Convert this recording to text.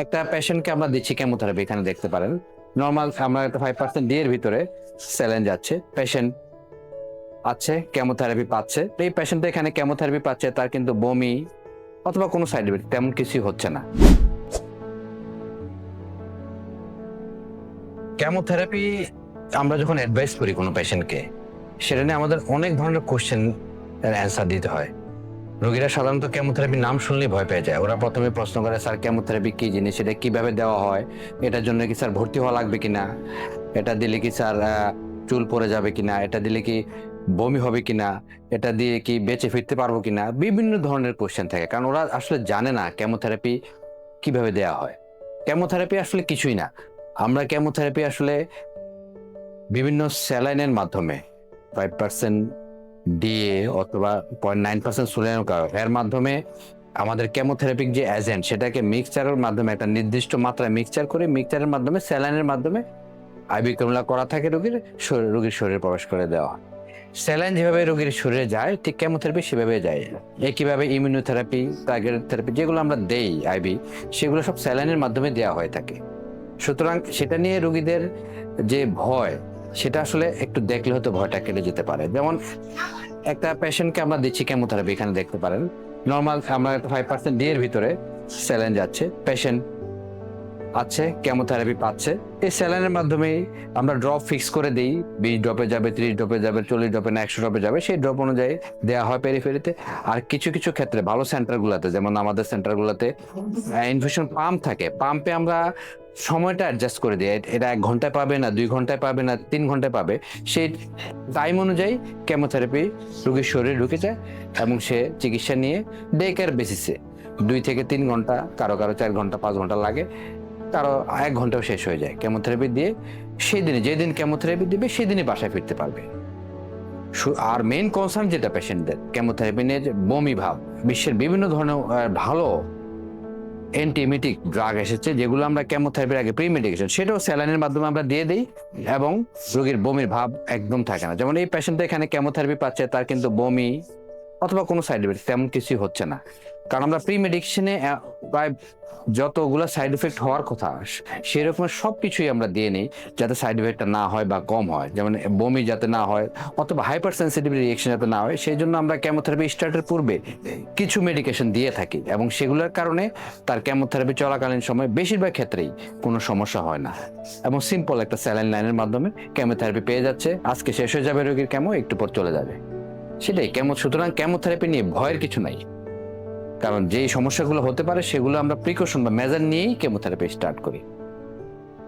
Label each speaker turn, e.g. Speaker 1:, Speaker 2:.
Speaker 1: একটা পেশেন্টকে আমরা দিচ্ছি কেমোথেরাপি এখানে দেখতে পারেন। নর্মাল আমরা একটা ফাইভ পার্সেন্ট এর ভিতরে স্যালেন যাচ্ছে। পেশেন্ট আছে কেমোথেরাপি পাচ্ছে। এই পেশেন্ট এখানে কেমোথেরাপি পাচ্ছে, তার কিন্তু বমি অথবা কোনো সাইড এফেক্ট তেমন কিছুই হচ্ছে না। কেমোথেরাপি আমরা যখন অ্যাডভাইস করি কোনো পেশেন্টকে সেটা নিয়ে আমাদের অনেক ধরনের কোশ্চেন অ্যান্সার দিতে হয়। রোগীরা সাধারণত কেমোথেরাপির নাম শুনলেই ভয় পেয়ে যায়। ওরা প্রথমে প্রশ্ন করে, স্যার কেমোথেরাপি কী জিনিস? এটা কীভাবে দেওয়া হয়? এটার জন্য কি স্যার ভর্তি হওয়া লাগবে কি না? এটা দিলে কি স্যার চুল পড়ে যাবে কি না? এটা দিলে কি বমি হবে কি না? এটা দিয়ে কি বেঁচে ফিরতে পারব কিনা বিভিন্ন ধরনের কোশ্চেন থাকে। কারণ ওরা আসলে জানে না কেমোথেরাপি কীভাবে দেওয়া হয়। কেমোথেরাপি আসলে কিছুই না। আমরা কেমোথেরাপি আসলে বিভিন্ন স্যালাইনের মাধ্যমে ফাইভ পার্সেন্ট ডিএ অথবা পয়েন্ট নাইন পার্সেন্ট এর মাধ্যমে আমাদের কেমোথেরাপিক যে এজেন্ট সেটাকে মিক্সচারের মাধ্যমে একটা নির্দিষ্ট মাত্রায় মিক্সচার করে মিক্সচারের মাধ্যমে স্যালাইনের মাধ্যমে আইবি কমলা করা থাকে রোগীর রোগীর শরীরে প্রবেশ করে দেওয়া। স্যালাইন যেভাবে রোগীর শরীরে যায়, ঠিক কেমোথেরাপি সেভাবে যায়। একইভাবে ইমিউনোথেরাপি টার্গেট থেরাপি যেগুলো আমরা দেই আইবি সেগুলো সব স্যালাইনের মাধ্যমে দেওয়া হয়ে থাকে। সুতরাং সেটা নিয়ে রোগীদের যে ভয় সেটা আসলে একটু দেখলে হয়তো ভয়টা কেটে যেতে পারে। যেমন একটা পেশেন্টকে আমরা দিচ্ছি কেমোথেরাপি এখানে দেখতে পারেন। নর্মাল আমরা ফাইভ পার্সেন্ট ডি এর ভিতরে স্যালেন যাচ্ছে পেশেন্ট আছে কেমোথেরাপি পাচ্ছে। এই স্যালাইনের মাধ্যমে আমরা ড্রপ ফিক্স করে দিই। বিশ ড্রপে যাবে, ত্রিশ ড্রপে যাবে, চল্লিশ ড্রপে না, একশো ড্রপে যাবে। সেই ড্রপ অনুযায়ী দেওয়া হয় পেরিফেরিতে আর কিছু কিছু ক্ষেত্রে ভালো সেন্টারগুলোতে যেমন আমাদের সেন্টারগুলোতে ইনফেকশন পাম্প থাকে। পাম্পে আমরা সময়টা অ্যাডজাস্ট করে দিই। এটা এক ঘন্টায় পাবে না, দুই ঘন্টায় পাবে না, তিন ঘন্টায় পাবে। সেই টাইম অনুযায়ী কেমোথেরাপি রোগীর শরীরে ঢুকে যায় এবং সে চিকিৎসা নিয়ে ডে কেয়ার বেসিসে দুই থেকে তিন ঘণ্টা, কারও কারও চার ঘণ্টা, পাঁচ ঘণ্টা লাগে। কারও এক ঘন্টাও শেষ হয়ে যায় কেমোথেরাপি দিয়ে। সেই দিনে যেদিন কেমোথেরাপি দিবে, সেদিনই বাসায় ফিরতে পারবে। আর মেন কনসার্ন যেটা পেশেন্টদের কেমোথেরাপি নিয়ে বমি ভাব, বিশ্বের বিভিন্ন ধরনের ভালো অ্যান্টিমেটিক ড্রাগ এসেছে, যেগুলো আমরা কেমোথেরাপির আগে প্রি মেডিকেশন সেটাও স্যালাইনের মাধ্যমে আমরা দিয়ে দিই এবং রোগীর বমির ভাব একদম থাকে না। যেমন এই পেশেন্ট এখানে কেমোথেরাপি পাচ্ছে, তার কিন্তু বমি অথবা কোনো সাইড এফেক্ট তেমন কিছুই হচ্ছে না। কারণ আমরা প্রি মেডিকেশনে প্রায় যতগুলো সাইড এফেক্ট হওয়ার কথা সেরকম সব কিছুই আমরা দিয়ে নিই যাতে সাইড এফেক্টটা না হয় বা কম হয়। যেমন বমি যাতে না হয় অথবা হাইপার সেন্সিটিভ রিয়েকশন যাতে না হয়, সেই জন্য আমরা কেমোথেরাপি স্টার্টের পূর্বে কিছু মেডিকেশন দিয়ে থাকি এবং সেগুলোর কারণে তার কেমোথেরাপি চলাকালীন সময় বেশিরভাগ ক্ষেত্রেই কোনো সমস্যা হয় না। এবং সিম্পল একটা স্যালাইন লাইনের মাধ্যমে কেমোথেরাপি পেয়ে যাচ্ছে। আজকে শেষ হয়ে যাবে রোগীর কেমো একটু পর চলে যাবে। সেটাই কেমো সুতরাং কেমোথেরাপি নিয়ে ভয়ের কিছু নাই। কারণ যেই সমস্যাগুলো হতে পারে সেগুলো আমরা প্রিকশন বা মেজার নিয়েই কেমোথেরাপি স্টার্ট করি।